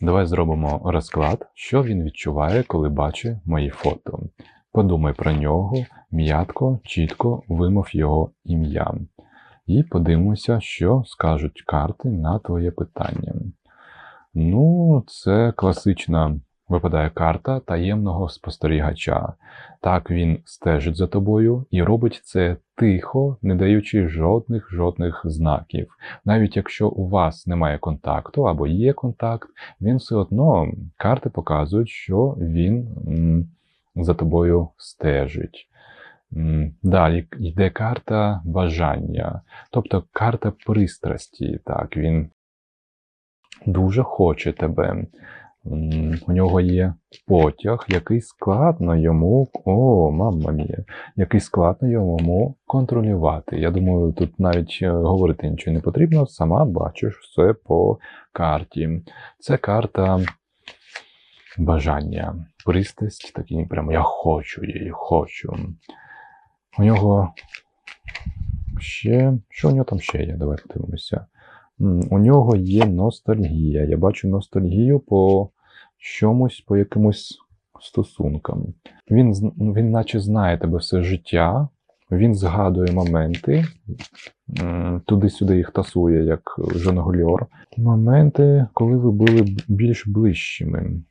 Давай зробимо розклад, що він відчуває, коли бачить мої фото. Подумай про нього, м'ятко, чітко вимов його ім'я. І подивимося, що скажуть карти на твоє питання. Ну, це класична випадає карта таємного спостерігача. Так він стежить за тобою і робить це тихо, не даючи жодних жодних знаків. Навіть якщо у вас немає контакту або є контакт, він все одно карти показують, що він за тобою стежить. Далі йде карта бажання, тобто карта пристрасті. Так, він дуже хоче тебе. У нього є потяг, який складно йому. О, мамма мія, який складно йому контролювати. Я думаю, тут навіть е, говорити нічого не потрібно, сама бачиш все по карті. Це карта бажання, пристрасть, такий прямо я хочу її, хочу. У нього ще. Що у нього там ще є? Давай подивимося. У нього є ностальгія. Я бачу ностальгію по чомусь, по якимось стосункам. Він, він наче знає тебе все життя, він згадує моменти, туди-сюди їх тасує, як жонгльор. Моменти, коли ви були більш ближчими.